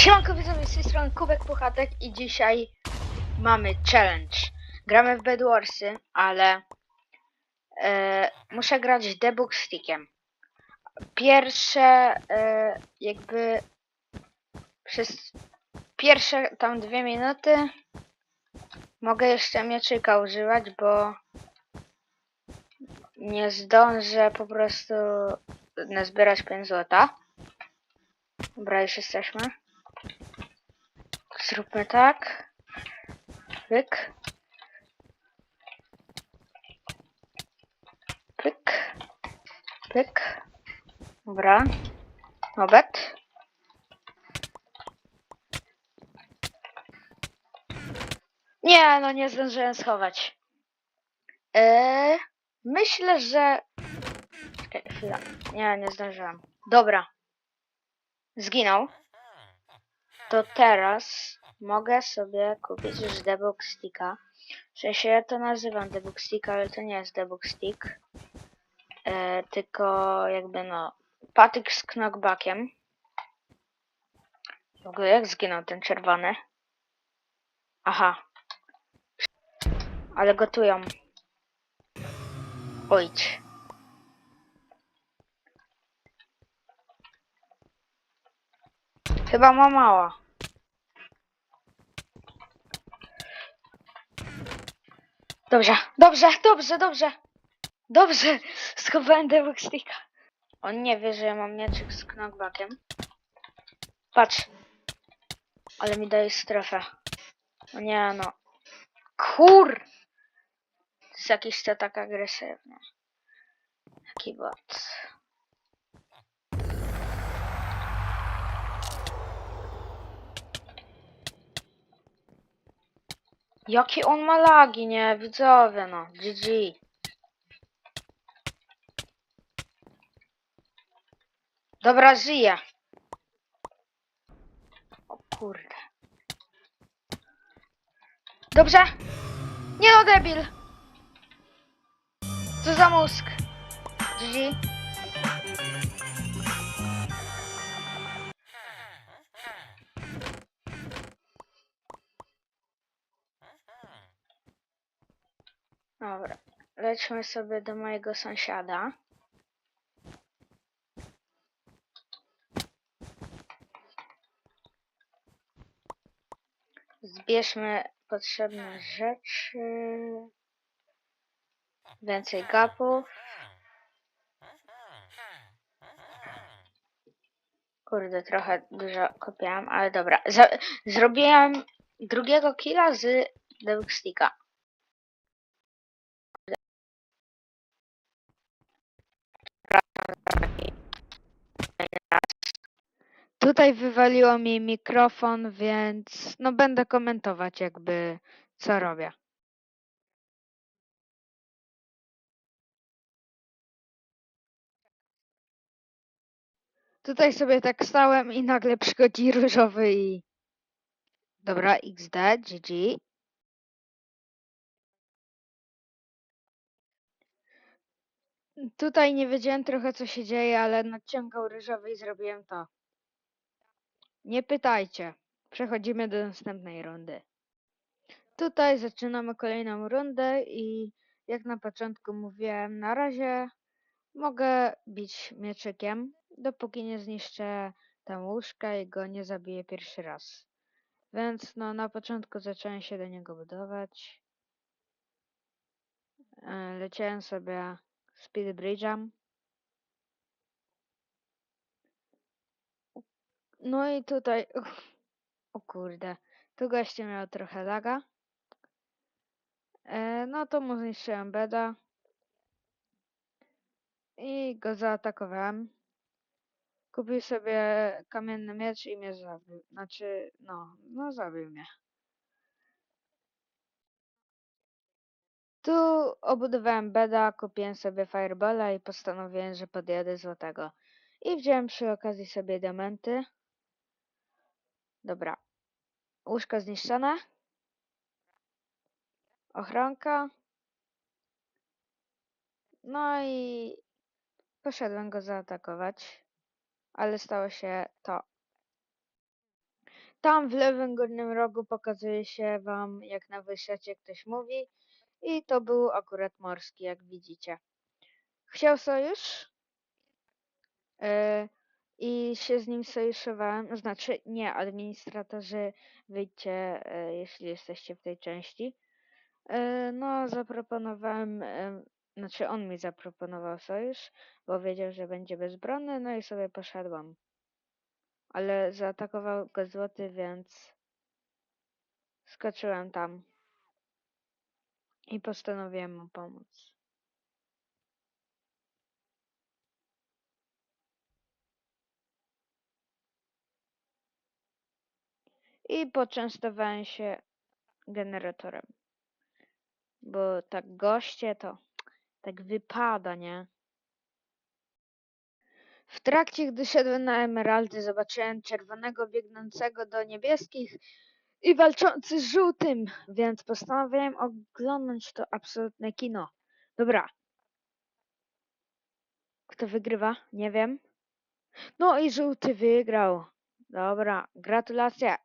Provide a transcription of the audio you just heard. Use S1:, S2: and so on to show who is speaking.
S1: Siemanko widzowie, z tej strony Kubek Puchatek i dzisiaj mamy challenge. Gramy w Bedwarsy, ale e, muszę grać debug stickiem. Pierwsze e, jakby przez pierwsze tam dwie minuty mogę jeszcze mieczyka używać, bo nie zdążę po prostu nazbierać 5 złota. Dobra, już jesteśmy. Zróbmy tak. Pyk. Pyk. Pyk. Dobra. Obet. Nie, no nie zdążyłem schować. Eee, myślę, że... Czekaj, chwila. Nie, nie zdążyłem. Dobra. Zginął to teraz mogę sobie kupić już debug sticka. W ja to nazywam debug stick, ale to nie jest debug stick. E, tylko jakby no patyk z knockbackiem. W ogóle jak zginął ten czerwony? Aha. Ale gotują. Ojdź. Chyba ma mała. Dobrze, dobrze, dobrze, dobrze. Dobrze, schowałem debug sticka. On nie wie, że ja mam mieczyk z knockbackiem. Patrz. Ale mi daje strefę. O nie no. Kur! To jest jakiś to tak agresywny. Jaki bot. Jakie on ma lagi, nie? Widzowie, no. GG. Dobra, żyje. O kurde. Dobrze. Nie no, debil. Co za mózg. GG. Dobra. Lećmy sobie do mojego sąsiada. Zbierzmy potrzebne rzeczy. Więcej gapów. Kurde, trochę dużo kopiałam, ale dobra. Za zrobiłem drugiego killa z Debug Sticka. Tutaj wywaliło mi mikrofon, więc no będę komentować jakby co robię. Tutaj sobie tak stałem i nagle przychodzi różowy i... Dobra, XD, GG. Tutaj nie wiedziałem trochę co się dzieje, ale nadciągał ryżowy i zrobiłem to. Nie pytajcie. Przechodzimy do następnej rundy. Tutaj zaczynamy kolejną rundę i jak na początku mówiłem, na razie mogę bić mieczykiem, dopóki nie zniszczę tam łóżka i go nie zabiję pierwszy raz. Więc no na początku zacząłem się do niego budować. E, Leciałem sobie speed bridge'em. No i tutaj, o kurde, tu goście miał trochę laga. E, no to mu zniszczyłem beda. I go zaatakowałem. Kupił sobie kamienny miecz i mnie zabił. Znaczy, no, no zabił mnie. Tu obudowałem beda, kupiłem sobie fireballa i postanowiłem, że podjadę złotego. I wziąłem przy okazji sobie diamenty. Dobra. Łóżko zniszczone. Ochronka. No i poszedłem go zaatakować. Ale stało się to. tam w lewym górnym rogu pokazuje się wam, jak na wyszacie ktoś mówi. I to był akurat morski, jak widzicie. Chciał sojusz? E, I się z nim sojuszowałem. Znaczy, nie, administratorzy, wyjdźcie, e, jeśli jesteście w tej części. E, No, zaproponowałem, em, znaczy on mi zaproponował sojusz, bo wiedział, że będzie bezbronny, no i sobie poszedłem. Ale zaatakował go złoty, więc skoczyłem tam i postanowiłem mu pomóc. I poczęstowałem się generatorem. Bo tak goście to tak wypada, nie? W trakcie, gdy szedłem na emeraldy, zobaczyłem czerwonego biegnącego do niebieskich i walczący z żółtym, więc postanowiłem oglądać to absolutne kino. Dobra. Kto wygrywa? Nie wiem. No i żółty wygrał. Dobra, gratulacje.